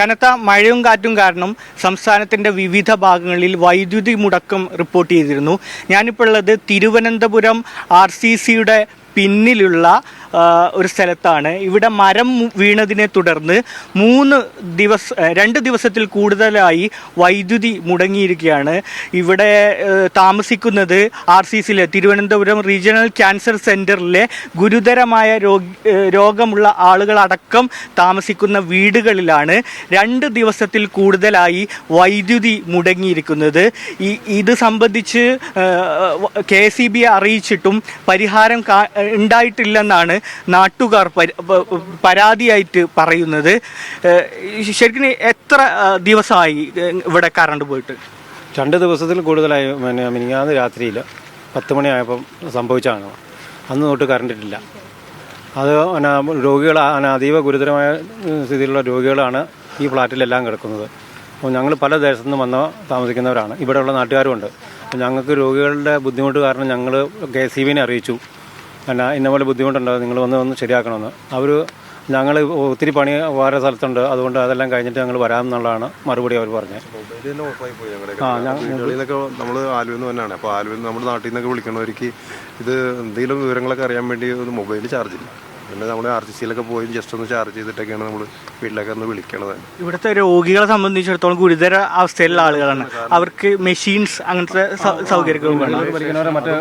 കനത്ത മഴയും കാറ്റും കാരണം സംസ്ഥാനത്തിന്റെ വിവിധ ഭാഗങ്ങളിൽ വൈദ്യുതി മുടക്കം റിപ്പോർട്ട് ചെയ്തിരുന്നു. ഞാനിപ്പോൾ ഉള്ളത് തിരുവനന്തപുരം ആർ പിന്നിലുള്ള ഒരു സ്ഥലത്താണ്. ഇവിടെ മരം വീണതിനെ തുടർന്ന് മൂന്ന് ദിവസ രണ്ട് ദിവസത്തിൽ കൂടുതലായി വൈദ്യുതി മുടങ്ങിയിരിക്കുകയാണ്. ഇവിടെ താമസിക്കുന്നത് ആർ സി സിയിലെ തിരുവനന്തപുരം റീജിയണൽ ക്യാൻസർ സെന്ററിലെ ഗുരുതരമായ രോഗമുള്ള ആളുകളടക്കം താമസിക്കുന്ന വീടുകളിലാണ് രണ്ട് ദിവസത്തിൽ കൂടുതലായി വൈദ്യുതി മുടങ്ങിയിരിക്കുന്നത്. ഈ ഇത് സംബന്ധിച്ച് കെ സി ബി അറിയിച്ചിട്ടും പരിഹാരം ഉണ്ടായിട്ടില്ലെന്നാണ് നാട്ടുകാർ പരാതിയായിട്ട് പറയുന്നത്. ശരിക്കും എത്ര ദിവസമായി ഇവിടെ കറണ്ട് പോയിട്ട്? രണ്ട് ദിവസത്തിൽ കൂടുതലായി പിന്നെ മിനിങ്ങാന്ന് രാത്രിയിൽ പത്ത് മണിയായപ്പം സംഭവിച്ചാണ് അന്ന് തൊട്ട് കറണ്ടിട്ടില്ല അത് പിന്നെ രോഗികൾ അതീവ ഗുരുതരമായ സ്ഥിതിയിലുള്ള രോഗികളാണ് ഈ ഫ്ലാറ്റിലെല്ലാം കിടക്കുന്നത്. അപ്പോൾ ഞങ്ങൾ പല ദേശത്തു നിന്ന് വന്ന താമസിക്കുന്നവരാണ്. ഇവിടെയുള്ള നാട്ടുകാരുമുണ്ട്. അപ്പോൾ ഞങ്ങൾക്ക് രോഗികളുടെ ബുദ്ധിമുട്ട് കാരണം ഞങ്ങൾ കെ സി ബിനെ അറിയിച്ചു. പിന്നെ ഇന്നപോലെ ബുദ്ധിമുട്ടുണ്ടോ നിങ്ങൾ വന്ന് വന്ന് ശരിയാക്കണമെന്ന്. അവർ ഞങ്ങൾ ഒത്തിരി പണി വേറെ സ്ഥലത്തുണ്ട് അതുകൊണ്ട് അതെല്ലാം കഴിഞ്ഞിട്ട് ഞങ്ങൾ വരാമെന്നുള്ളതാണ് മറുപടി അവർ പറഞ്ഞത്. ആ, നമ്മൾ ആലുവയിൽ നിന്ന് തന്നെയാണ്. അപ്പോൾ ആലുവയിൽ നമ്മുടെ നാട്ടിൽ നിന്നൊക്കെ വിളിക്കണവർക്ക് ഇത് എന്തെങ്കിലും വിവരങ്ങളൊക്കെ അറിയാൻ വേണ്ടി ഒരു മൊബൈൽ ചാർജ് ഇല്ല. പിന്നെ നമ്മൾ ആർ ടി സിയിലൊക്കെ പോയി ജസ്റ്റ് ഒന്ന് ചാർജ് ചെയ്തിട്ടൊക്കെയാണ് നമ്മൾ വീട്ടിലൊക്കെ ഒന്ന് വിളിക്കണത്. ഇവിടുത്തെ രോഗികളെ സംബന്ധിച്ചിടത്തോളം ഗുരുതര അവസ്ഥയിലുള്ള ആളുകളാണ്. അവർക്ക് മെഷീൻസ് അങ്ങനത്തെ സൗകര്യങ്ങളും മറ്റേ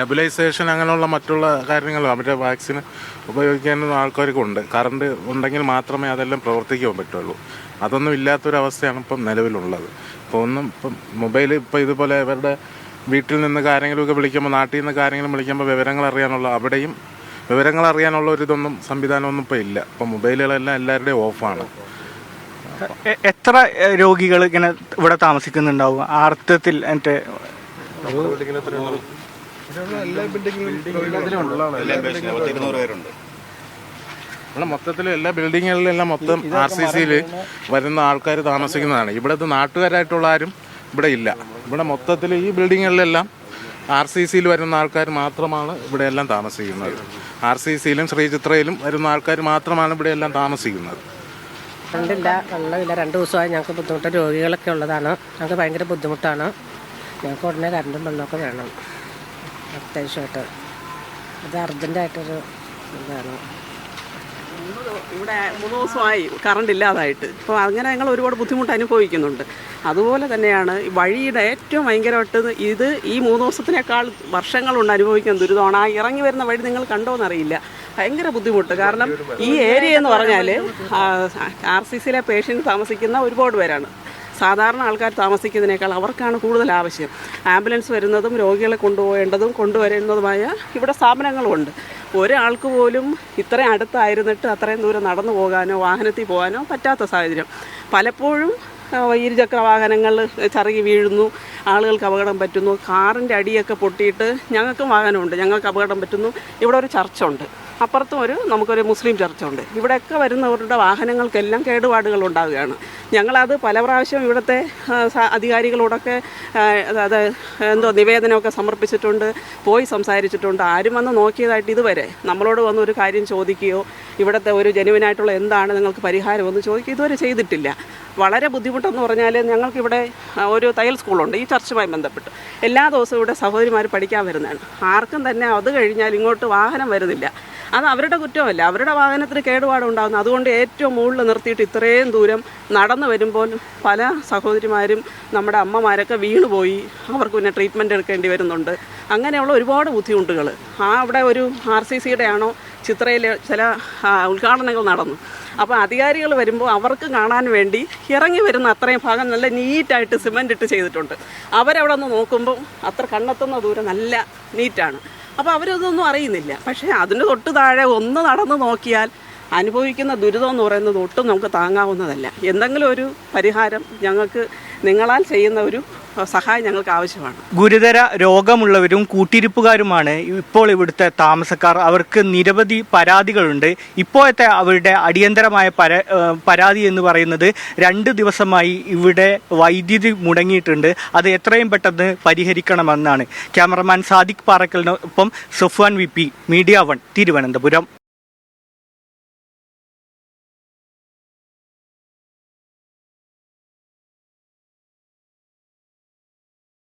നെബുലൈസേഷൻ അങ്ങനെയുള്ള മറ്റുള്ള കാര്യങ്ങളും മറ്റേ വാക്സിൻ ഉപയോഗിക്കാനും ആൾക്കാർക്ക് ഉണ്ട് കറണ്ട് ഉണ്ടെങ്കിൽ മാത്രമേ അതെല്ലാം പ്രവർത്തിക്കാൻ പറ്റുള്ളൂ. അതൊന്നും ഇല്ലാത്തൊരവസ്ഥയാണ് ഇപ്പം നിലവിലുള്ളത്. ഇപ്പോൾ ഒന്നും ഇപ്പം മൊബൈൽ ഇപ്പോൾ ഇതുപോലെ അവരുടെ വീട്ടിൽ നിന്ന് കാര്യങ്ങളൊക്കെ വിളിക്കുമ്പോൾ നാട്ടിൽ നിന്ന് കാര്യങ്ങൾ വിളിക്കുമ്പോൾ വിവരങ്ങൾ അറിയാനുള്ള അവിടെയും വിവരങ്ങൾ അറിയാനുള്ള ഒരു ഇതൊന്നും സംവിധാനമൊന്നും ഇപ്പോൾ ഇല്ല. ഇപ്പം മൊബൈലുകളെല്ലാം എല്ലാവരുടെയും ഓഫാണ്. എത്ര രോഗികൾ ഇങ്ങനെ ഇവിടെ താമസിക്കുന്നുണ്ടാവും? ആർത്തത്തിൽ എന്റെ ഇവിടെ മൊത്തത്തിൽ എല്ലാ ബിൽഡിങ്ങുകളിലെല്ലാം മൊത്തം ആർ സി സിയിൽ വരുന്ന ആൾക്കാർ താമസിക്കുന്നതാണ്. ഇവിടുത്തെ നാട്ടുകാരായിട്ടുള്ള ആരും ഇവിടെ ഇല്ല. ഇവിടെ മൊത്തത്തിൽ ഈ ബിൽഡിങ്ങുകളിലെല്ലാം ആർ സി സിയിൽ വരുന്ന ആൾക്കാർ മാത്രമാണ് ഇവിടെ എല്ലാം താമസിക്കുന്നത്. ആർ സി സിയിലും ശ്രീചിത്രയിലും വരുന്ന ആൾക്കാർ മാത്രമാണ് ഇവിടെ എല്ലാം താമസിക്കുന്നത്. കണ്ടില്ല. വെള്ളമില്ല രണ്ട് ദിവസമായി ഞങ്ങൾക്ക് ബുദ്ധിമുട്ട്. രോഗികളൊക്കെ ഉള്ളതാണ്. ഞങ്ങൾക്ക് ഭയങ്കര ബുദ്ധിമുട്ടാണ്. ഞങ്ങൾക്ക് ഉടനെ കറണ്ടും വെള്ളമൊക്കെ വേണം. അത്യാവശ്യമായിട്ട്. അത് അർജന്റായിട്ടൊരു ഇതാണ്. ഇവിടെ മൂന്ന് ദിവസമായി കറണ്ട് ഇല്ലാതായിട്ട്. അപ്പോൾ അങ്ങനെ ഞങ്ങൾ ഒരുപാട് ബുദ്ധിമുട്ട് അനുഭവിക്കുന്നുണ്ട്. അതുപോലെ തന്നെയാണ് വഴിയുടെ ഏറ്റവും ഭയങ്കരമായിട്ട് ഇത് ഈ മൂന്ന് ദിവസത്തിനേക്കാൾ വർഷങ്ങളുണ്ട് അനുഭവിക്കുന്ന ദുരിതമാണ്. ആ ഇറങ്ങി വരുന്ന വഴി നിങ്ങൾ കണ്ടോന്നറിയില്ല ഭയങ്കര ബുദ്ധിമുട്ട്. കാരണം ഈ ഏരിയ എന്ന് പറഞ്ഞാൽ ആർ സി സിയിലെ പേഷ്യന്റ് താമസിക്കുന്ന ഒരുപാട് പേരാണ്. സാധാരണ ആൾക്കാർ താമസിക്കുന്നതിനേക്കാൾ അവർക്കാണ് കൂടുതൽ ആവശ്യം. ആംബുലൻസ് വരുന്നതും രോഗികളെ കൊണ്ടുപോകേണ്ടതും കൊണ്ടുവരുന്നതുമായ ഇവിടെ സ്ഥാപനങ്ങളുമുണ്ട്. ഒരാൾക്ക് പോലും ഇത്രയും അടുത്തായിരുന്നിട്ട് അത്രയും ദൂരം നടന്നു പോകാനോ വാഹനത്തിൽ പോകാനോ പറ്റാത്ത സാഹചര്യം. പലപ്പോഴും ഇരുചക്ര വാഹനങ്ങൾ ചറുകി വീഴുന്നു ആളുകൾക്ക് അപകടം പറ്റുന്നു കാറിന്റെ അടിയൊക്കെ പൊട്ടിയിട്ട് ഞങ്ങൾക്കും വാഹനമുണ്ട് ഞങ്ങൾക്ക് അപകടം പറ്റുന്നു. ഇവിടെ ഒരു ചർച്ചുണ്ട്. അപ്പുറത്തും ഒരു നമുക്കൊരു മുസ്ലിം ചർച്ചുണ്ട്. ഇവിടെയൊക്കെ വരുന്നവരുടെ വാഹനങ്ങൾക്കെല്ലാം കേടുപാടുകൾ ഉണ്ടാവുകയാണ്. ഞങ്ങളത് പല പ്രാവശ്യം ഇവിടുത്തെ അധികാരികളോടൊക്കെ അത് എന്തോ നിവേദനമൊക്കെ സമർപ്പിച്ചിട്ടുണ്ട് പോയി സംസാരിച്ചിട്ടുണ്ട്. ആരും വന്ന് നോക്കിയതായിട്ട് ഇതുവരെ. നമ്മളോട് വന്ന് ഒരു കാര്യം ചോദിക്കുകയോ ഇവിടുത്തെ ഒരു ജനുവിനായിട്ടുള്ള എന്താണ് നിങ്ങൾക്ക് പരിഹാരം ഒന്ന് ചോദിക്കുക ഇതുവരെ ചെയ്തിട്ടില്ല. വളരെ ബുദ്ധിമുട്ടെന്ന് പറഞ്ഞാൽ ഞങ്ങൾക്കിവിടെ ഒരു തയ്യൽ സ്കൂളുണ്ട്. ഈ ചർച്ചുമായി ബന്ധപ്പെട്ട്. എല്ലാ ദിവസവും ഇവിടെ സഹോദരിമാർ പഠിക്കാൻ വരുന്നതാണ്. ആർക്കും തന്നെ അത് കഴിഞ്ഞാൽ ഇങ്ങോട്ട് വാഹനം വരുന്നില്ല. അത് അവരുടെ കുറ്റമല്ല. അവരുടെ വാഹനത്തിന് കേടുപാട് ഉണ്ടാകുന്നു അതുകൊണ്ട് ഏറ്റവും മുകളിൽ നിർത്തിയിട്ട് ഇത്രയും ദൂരം നടന്നു വരുമ്പോൾ പല സഹോദരിമാരും നമ്മുടെ അമ്മമാരൊക്കെ വീണുപോയി. അവർക്ക് പിന്നെ ട്രീറ്റ്മെന്റ് എടുക്കേണ്ടി വരുന്നുണ്ട്. അങ്ങനെയുള്ള ഒരുപാട് ബുദ്ധിമുട്ടുകൾ. ആ അവിടെ ഒരു ആർ സി സിയുടെ ആണോ ചിത്രയിൽ ചില ഉദ്ഘാടനങ്ങൾ നടന്നു. അപ്പോൾ അധികാരികൾ വരുമ്പോൾ അവർക്ക് കാണാൻ വേണ്ടി ഇറങ്ങി വരുന്ന അത്രയും ഭാഗം നല്ല നീറ്റായിട്ട് സിമന്റ് ഇട്ട് ചെയ്തിട്ടുണ്ട്. അവരവിടെ നിന്ന് നോക്കുമ്പോൾ അത്ര കണ്ണെത്തുന്ന ദൂരം നല്ല നീറ്റാണ്. അപ്പോൾ അവരതൊന്നും അറിയുന്നില്ല. പക്ഷേ അതിന് തൊട്ട് താഴെ ഒന്ന് നടന്ന് നോക്കിയാൽ അനുഭവിക്കുന്ന ദുരിതം എന്ന് പറയുന്നത് ഒട്ടും നമുക്ക് താങ്ങാവുന്നതല്ല. എന്തെങ്കിലും ഒരു പരിഹാരം ഞങ്ങൾക്ക് നിങ്ങളാൽ ചെയ്യുന്ന ഒരു സഹായം ഞങ്ങൾക്ക് ആവശ്യമാണ്. ഗുരുതര രോഗമുള്ളവരും കൂട്ടിരിപ്പുകാരുമാണ് ഇപ്പോൾ ഇവിടുത്തെ താമസക്കാർ. അവർക്ക് നിരവധി പരാതികളുണ്ട്. ഇപ്പോഴത്തെ അവരുടെ അടിയന്തരമായ പര പരാതി എന്ന് പറയുന്നത് രണ്ട് ദിവസമായി ഇവിടെ വൈദ്യുതി മുടങ്ങിയിട്ടുണ്ട്. അത് എത്രയും പെട്ടെന്ന് പരിഹരിക്കണമെന്നാണ്. Cameraman Sadiq പാറക്കലിനൊപ്പം Sufan V media one Thiruvananthapuram.